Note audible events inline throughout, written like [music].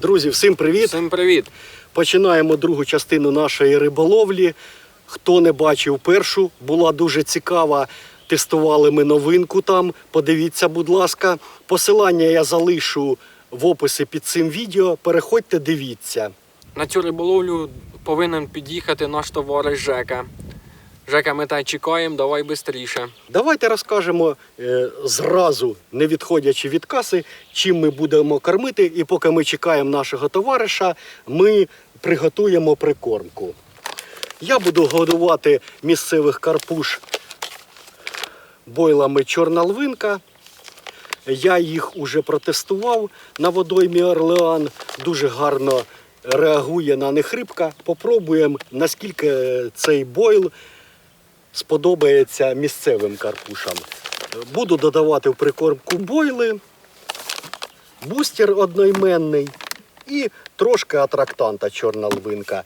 Друзі, всім привіт! Всім привіт! Починаємо другу частину нашої риболовлі. Хто не бачив першу, була дуже цікава. Тестували ми новинку там. Подивіться, будь ласка. Посилання я залишу в описі під цим відео. Переходьте, дивіться. На цю риболовлю повинен під'їхати наш товариш Жека. Жека, ми тебе чекаємо, давай швидше. Давайте розкажемо е, зразу, не відходячи від каси, чим ми будемо кормити. І поки ми чекаємо нашого товариша, ми приготуємо прикормку. Я буду годувати місцевих карпуш бойлами чорна лвинка. Я їх уже протестував на водоймі Орлеан. Дуже гарно реагує на них рибка. Попробуємо, наскільки цей бойл сподобається місцевим карпушам. Буду додавати в прикормку бойли, бустер одноіменний і трошки атрактанта чорна лвинка.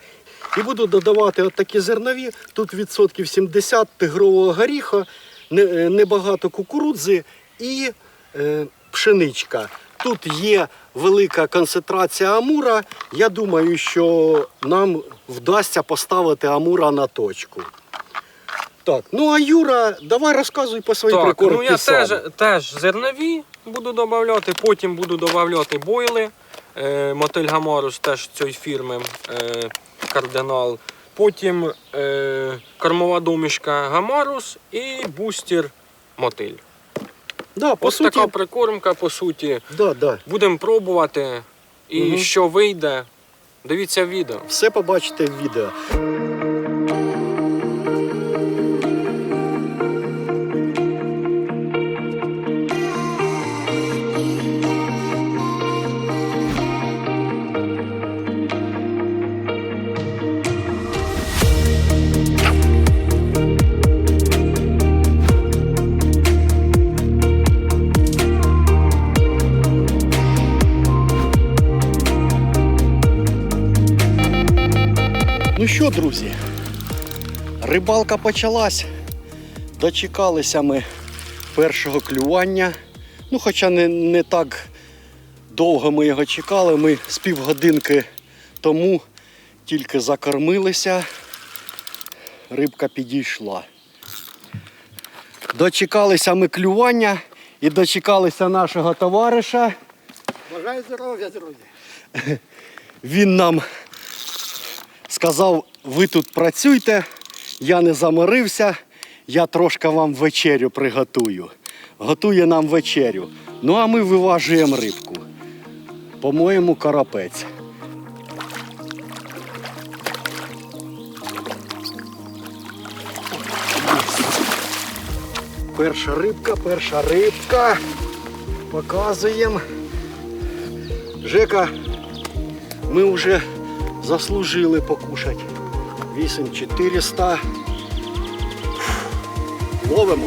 І буду додавати от такі зернові. Тут відсотків 70 тигрового горіха, е, небагато кукурудзи і е, пшеничка. Тут є велика концентрація амура. Я думаю, що нам вдасться поставити амура на точку. Так, ну а Юра, давай розказуй по своїй Так, прикормці ну я сам. теж, теж зернові буду додавати, потім буду додавати бойли. Е, мотель Гамарус теж цієї фірми е, кардинал. Потім е, кормова домішка Гамарус і бустер мотиль. Да, по Ось суті, така прикормка, по суті. да, да. Будемо пробувати. І Мгм. що вийде, дивіться відео. все побачите в відео. Друзі, рибалка почалась. Дочекалися ми першого клювання. Ну, хоча не, не так довго ми його чекали. Ми з півгодинки тому тільки закормилися. Рибка підійшла. Дочекалися ми клювання і дочекалися нашого товариша. Бажаю здоров'я, друзі. Він нам сказав, ви тут працюйте, я не заморився, я трошки вам вечерю приготую. Готує нам вечерю. Ну а ми виважуємо рибку. По-моєму, карапець. Перша рибка, перша рибка. Показуємо. Жека, ми вже заслужили покушати. 8400. Ловимо.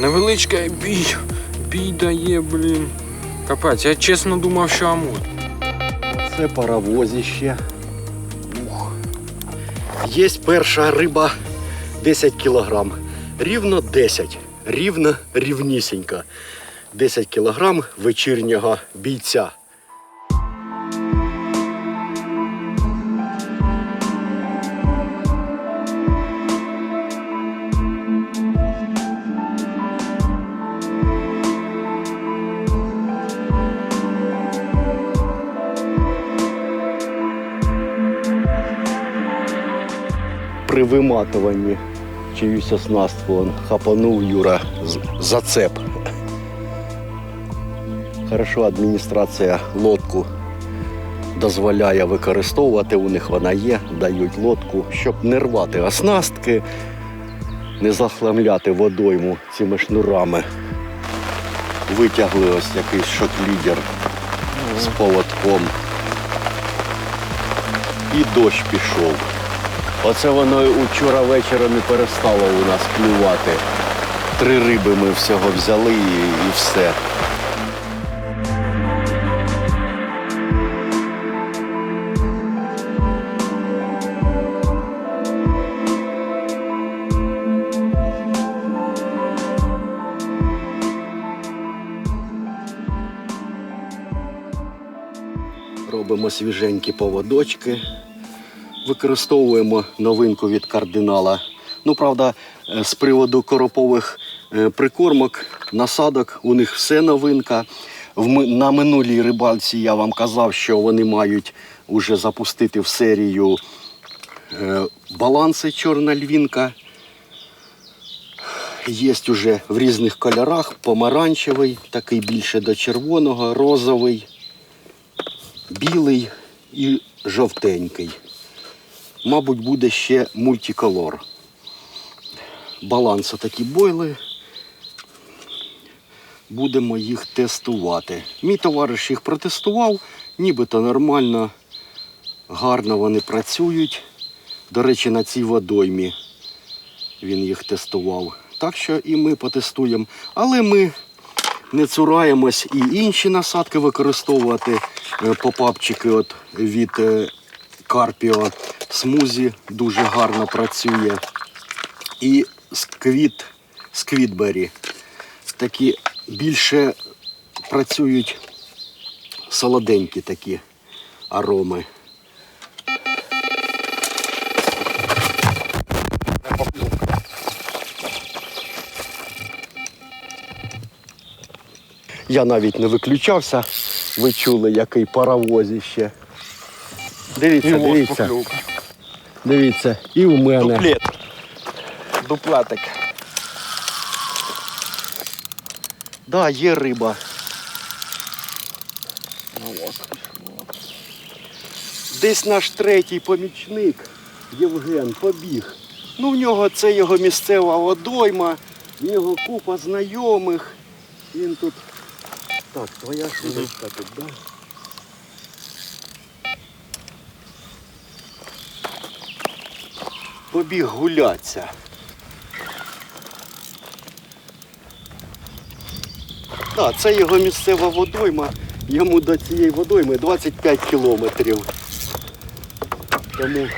Невеличкий бій, бій дає, блін. Капець, я чесно думав, що амур. Це паровозище. Ух. Є перша риба 10 кілограм. Рівно 10. Рівно рівнісінька. 10 кілограм вечірнього бійця. При виматуванні чиюсь оснастку хапанув Юра зацеп. Хорошо, адміністрація лодку дозволяє використовувати, у них вона є, дають лодку, щоб не рвати оснастки, не захламляти водойму цими шнурами. Витягли ось якийсь шот-лідер з поводком. І дощ пішов. Оце воно вчора вечором і перестало у нас клювати. Три риби ми всього взяли і, і все. Робимо свіженькі поводочки. Використовуємо новинку від кардинала. Ну, правда, е, з приводу коропових е, прикормок, насадок, у них все новинка. На минулій рибалці я вам казав, що вони мають уже запустити в серію е, баланси чорна львінка. Є уже в різних кольорах: помаранчевий, такий більше до червоного, розовий, білий і жовтенький. Мабуть, буде ще мультиколор. Баланс такі бойли. Будемо їх тестувати. Мій товариш їх протестував, нібито нормально, гарно вони працюють. До речі, на цій водоймі він їх тестував. Так що і ми потестуємо. Але ми не цураємось і інші насадки використовувати. Е, Попапчики от від е, Carpio Смузі дуже гарно працює. І сквіт, сквітбері. Такі більше працюють солоденькі такі ароми. Я навіть не виключався. Ви чули, який паровозіще. Дивіться, дивіться. Дивіться, і у мене. Дуплет. Дуплетик. Да, є риба. Десь наш третій помічник Євген побіг. Ну, в нього це його місцева водойма, в нього купа знайомих. Він тут. Так, твоя швидка тут, да? Побіг гулятися. Так, це його місцева водойма. Йому до цієї водойми 25 кілометрів. Тому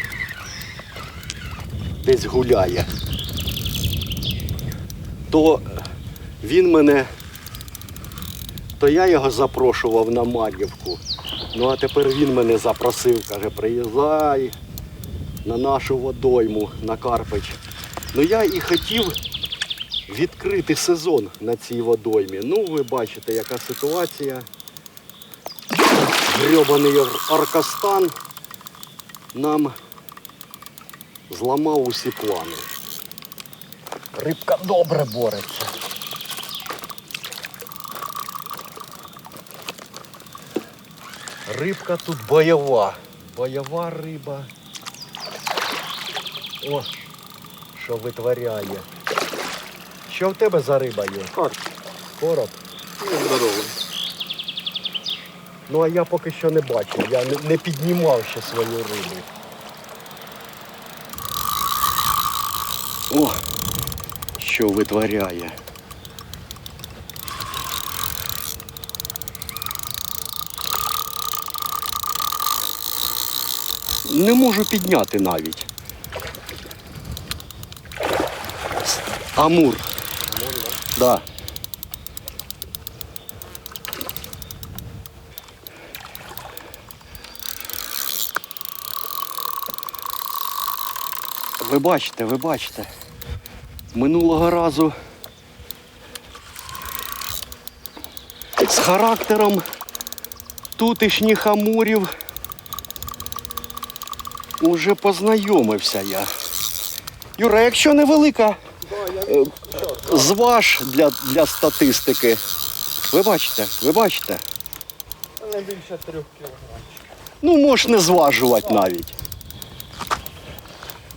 десь гуляє. То він мене, то я його запрошував на Мар'ївку. Ну а тепер він мене запросив, каже, приїжджай на нашу водойму, на Карпич. Ну я і хотів відкрити сезон на цій водоймі. Ну, ви бачите, яка ситуація. Грьобаний Аркастан нам зламав усі плани. Рибка добре бореться. Рибка тут бойова. Бойова риба. О, що витворяє. Що в тебе за риба є? Короб. Ну, здоровий. Ну а я поки що не бачив, я не, не піднімав ще свою рибу. О, що витворяє. Не можу підняти навіть. С- Амур. Да. Ви бачите, ви бачите. Минулого разу з характером тутешніх амурів уже познайомився я. Юра, якщо невелика, зваж для, для статистики. Ви бачите, ви бачите? Не більше трьох кілограмів. Ну, можеш не зважувати навіть.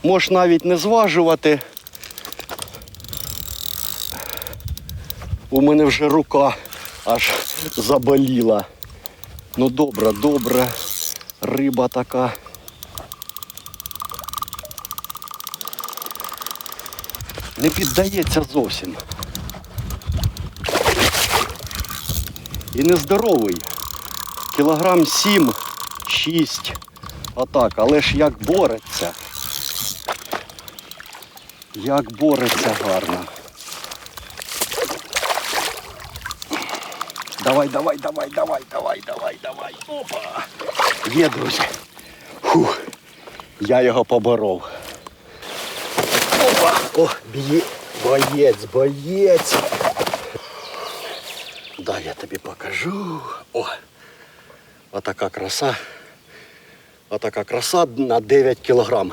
Можеш навіть не зважувати. У мене вже рука аж заболіла. Ну добре, добре. Риба така. не піддається зовсім. І нездоровий. Кілограм 7, 6, отак, але ж як бореться. Як бореться гарно. Давай, давай, давай, давай, давай, давай, давай. Опа! Є, друзі. Фух, я його поборов. О, б'є. Боєць, боєць. Дай я тобі покажу. О. Отака краса. Отака краса на 9 кілограм.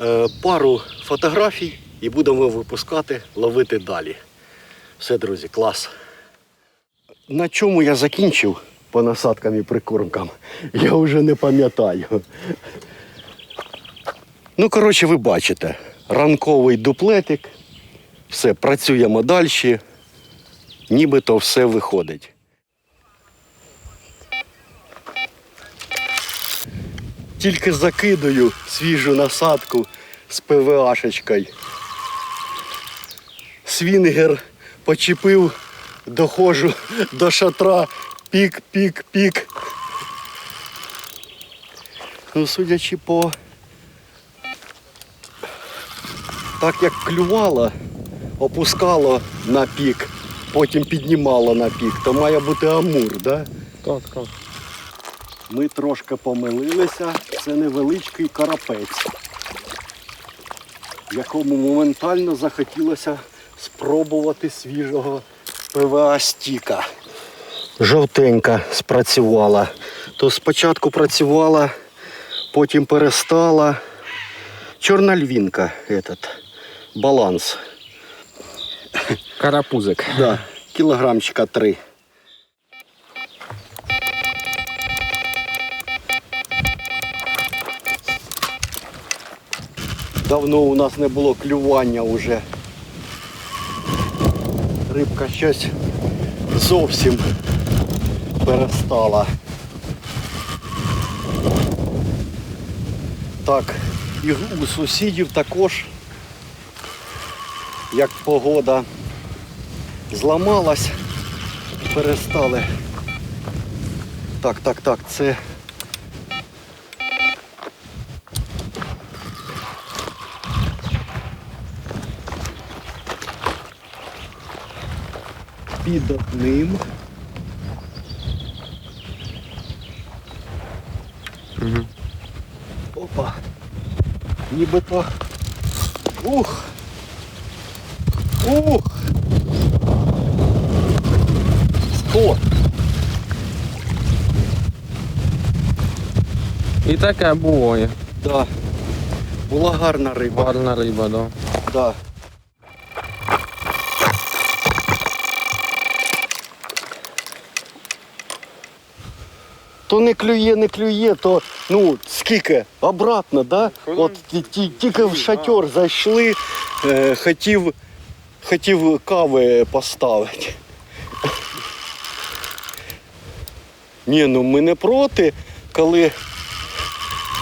Е, пару фотографій і будемо випускати, ловити далі. Все, друзі, клас. На чому я закінчив по насадкам і прикормкам, я вже не пам'ятаю. Ну, коротше, ви бачите, ранковий дуплетик, все, працюємо далі, нібито все виходить. Тільки закидаю свіжу насадку з ПВАшечкою. Свінгер почепив, доходжу до шатра, пік, пік, пік. Ну, судячи по так як клювало, опускало на пік, потім піднімало на пік, то має бути амур, да? Так, так. Ми трошки помилилися, це невеличкий карапець, якому моментально захотілося спробувати свіжого ПВА стіка. Жовтенька спрацювала. То спочатку працювала, потім перестала. Чорна львінка, этот, баланс. Карапузик. Да, кілограмчика три. Давно у нас не було клювання уже. Рибка щось зовсім перестала. Так, і у сусідів також, як погода зламалась, перестали. Так, так, так, це. Під ним. Угу. Опа. Нібито. Ух! Ух! Сто! І таке буває. Да. Була гарна риба. Гарна риба, да. Да. То не клює, не клює, то ну скільки? Обратно, да? От ті- ті- тільки в шатер зайшли, е, хотів, хотів кави поставити. Ні, ну ми не проти, коли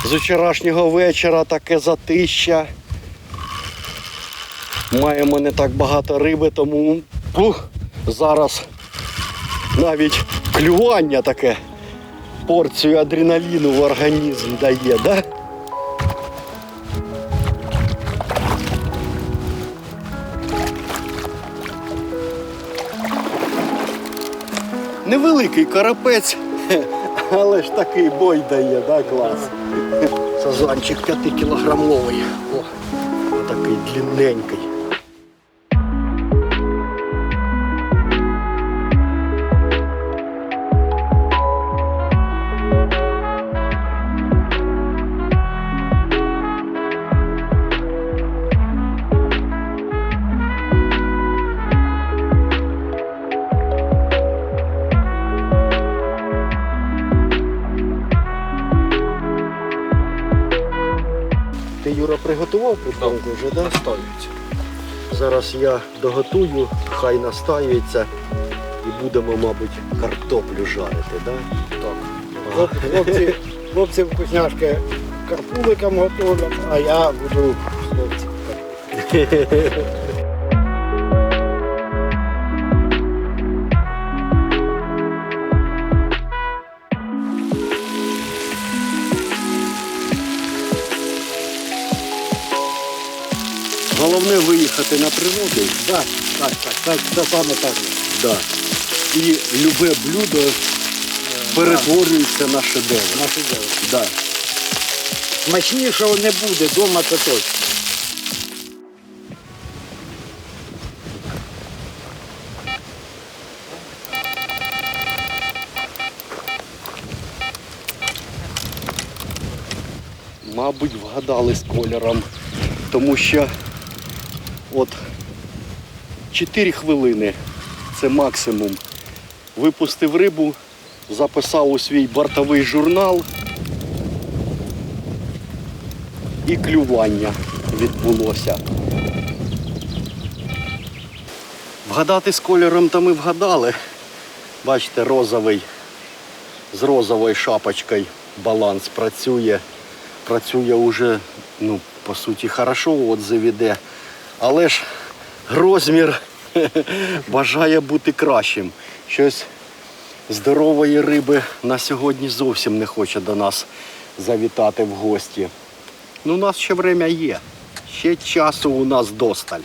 з вчорашнього вечора таке затища. Маємо не так багато риби, тому пух, зараз навіть клювання таке порцію адреналіну в організм дає, да? Невеликий карапець, [laughs] але ж такий бой дає, да, клас. Сазанчик 5-кілограмовий. О, такий длинненький. Вже, да? Настоюється. Зараз я доготую, хай настаюється і будемо, мабуть, картоплю жарити, да? Так. Хлоп- Хлопці, хлопці вкусняшки карпуликам готовлять, а я буду хлопці. [laughs] Головне виїхати на природу. Так, так, так, так, це саме так. Да. І любе блюдо перетворюється на шедевр. Наше діло. Да. Смачнішого не буде, вдома це точно. Мабуть, вгадали з кольором, тому що от 4 хвилини це максимум. Випустив рибу, записав у свій бортовий журнал і клювання відбулося. Вгадати з кольором то ми вгадали. Бачите, розовий з розовою шапочкою баланс працює. Працює уже, ну, по суті, хорошо, отзив іде. Але ж розмір [laughs] бажає бути кращим. Щось здорової риби на сьогодні зовсім не хоче до нас завітати в гості. Ну, у нас ще время є. Ще часу у нас досталь.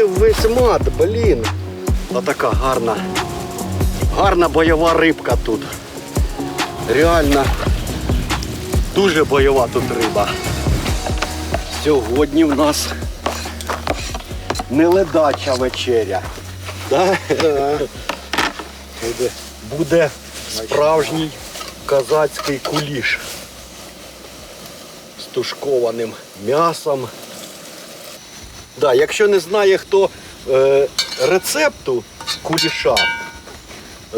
Обгадив весь мат, блін. Отака гарна. Гарна бойова рибка тут. Реально дуже бойова тут риба. Сьогодні в нас не ледача вечеря. Да? Буде справжній козацький куліш з тушкованим м'ясом. Да, якщо не знає хто е, рецепту куліша,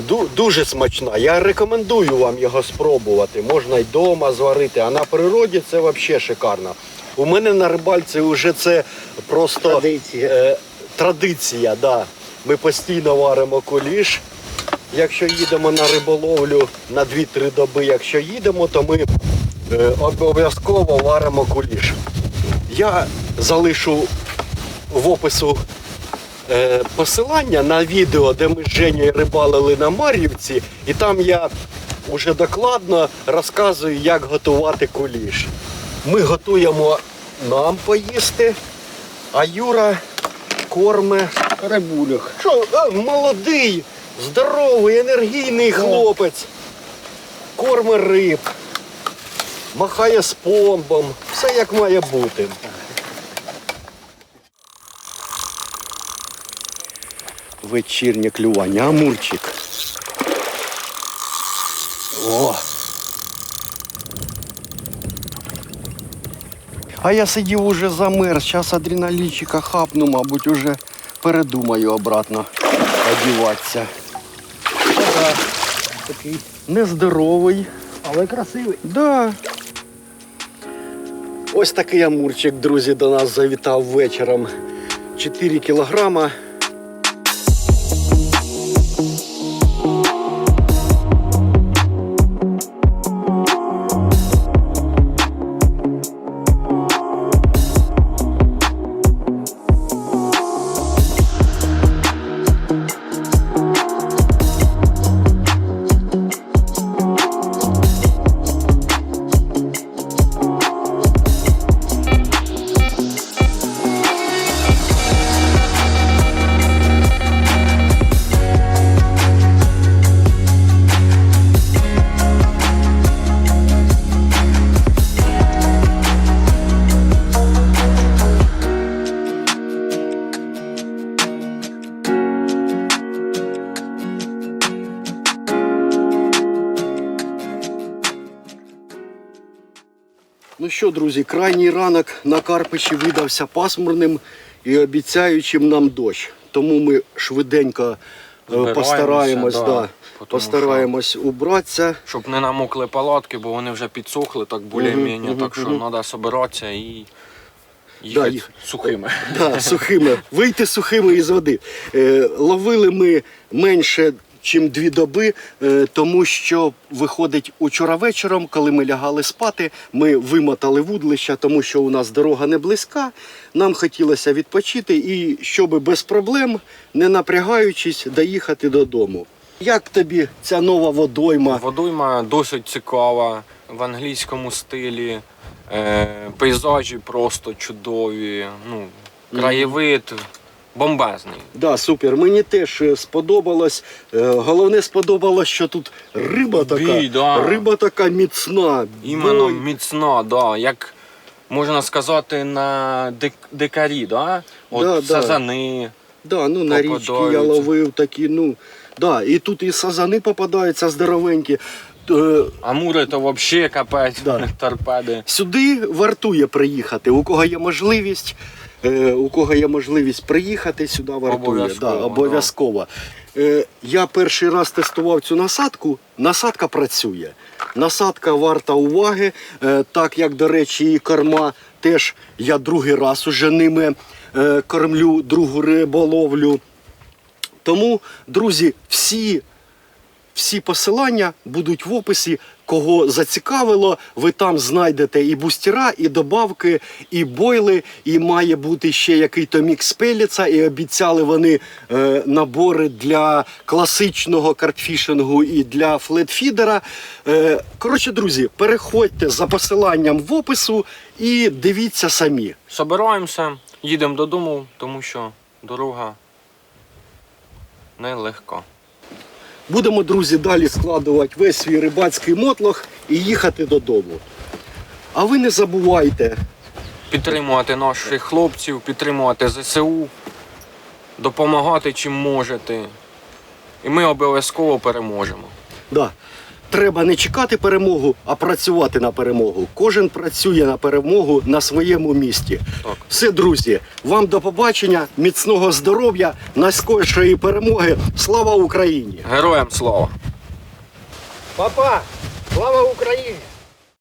ду- дуже смачна. Я рекомендую вам його спробувати. Можна й вдома зварити, а на природі це взагалі шикарно. У мене на рибальці вже це просто Традиція. Е, традиція, да. Ми постійно варимо куліш. Якщо їдемо на риболовлю на 2-3 доби, якщо їдемо, то ми е, обов'язково варимо куліш. Я залишу в опису е, посилання на відео, де ми з Женєю рибалили на Мар'ївці, і там я вже докладно розказую, як готувати куліш. Ми готуємо нам поїсти, а Юра корме. Рибулях. Що, а, молодий, здоровий, енергійний хлопець. Корме риб, махає з помбом, все як має бути. Вечірнє клювання, амурчик. О! А я сидів уже замерз, зараз адреналінчика хапну, мабуть, уже передумаю обратно одіватися. Ага. Такий, Нездоровий. але красивий. Да. Ось такий амурчик, друзі, до нас завітав вечором. 4 кілограма. Ну що, друзі, крайній ранок на Карпичі видався пасмурним і обіцяючим нам дощ. Тому ми швиденько е, Збираємося, постараємось, да, да, потому постараємось убратися. Щоб не намокли палатки, бо вони вже підсохли так більш-менш, мгм, так що мгм. треба збиратися і їхати їх- сухими. Да, сухими. Вийти сухими із води. Е, ловили ми менше, ніж дві доби, е, тому що виходить учора вечором, коли ми лягали спати, ми вимотали вудлища, тому що у нас дорога не близька. Нам хотілося відпочити і щоб без проблем, не напрягаючись, доїхати додому. Як тобі ця нова водойма? Водойма досить цікава в англійському стилі. Е, пейзажі просто чудові. Ну, краєвид бомбезний. Да, супер. Мені теж е, сподобалось. Е, Головне сподобалось, що тут риба така, Бій, да. риба така міцна. Іменно Бой. міцна, да, як можна сказати, на дик, дикарі, да? От Да, да. сазани. Да, ну на річки я попадаються. ловив такі, ну. Да, і тут і сазани попадаються здоровенькі. Е, Амури то взагалі капець, Да. торпеди. Сюди вартує приїхати. У кого є можливість, у кого є можливість приїхати, сюди вартує. Обов'язково, Да, да. обов'язково. Е, я перший раз тестував цю насадку. Насадка працює. Насадка варта уваги, е, так як, до речі, і корма теж я другий раз уже ними е, кормлю другу риболовлю. Тому, друзі, всі всі посилання будуть в описі. Кого зацікавило, ви там знайдете і бустера, і добавки, і бойли, і має бути ще який-то мікс пеліца, і обіцяли вони е, набори для класичного картфішингу і для флетфідера. Е, коротше, друзі, переходьте за посиланням в опису і дивіться самі. Собираємося, їдемо додому, тому що дорога нелегка. Будемо, друзі, далі складувати весь свій рибацький мотлох і їхати додому. А ви не забувайте, Підтримувати наших хлопців, підтримувати ЗСУ, допомагати чим можете. І ми обов'язково переможемо. да, треба не чекати перемогу, а працювати на перемогу. Кожен працює на перемогу на своєму місті. Так. Все, друзі, вам до побачення, міцного здоров'я, найскорішої перемоги. Слава Україні! Героям слава! Папа, слава Україні!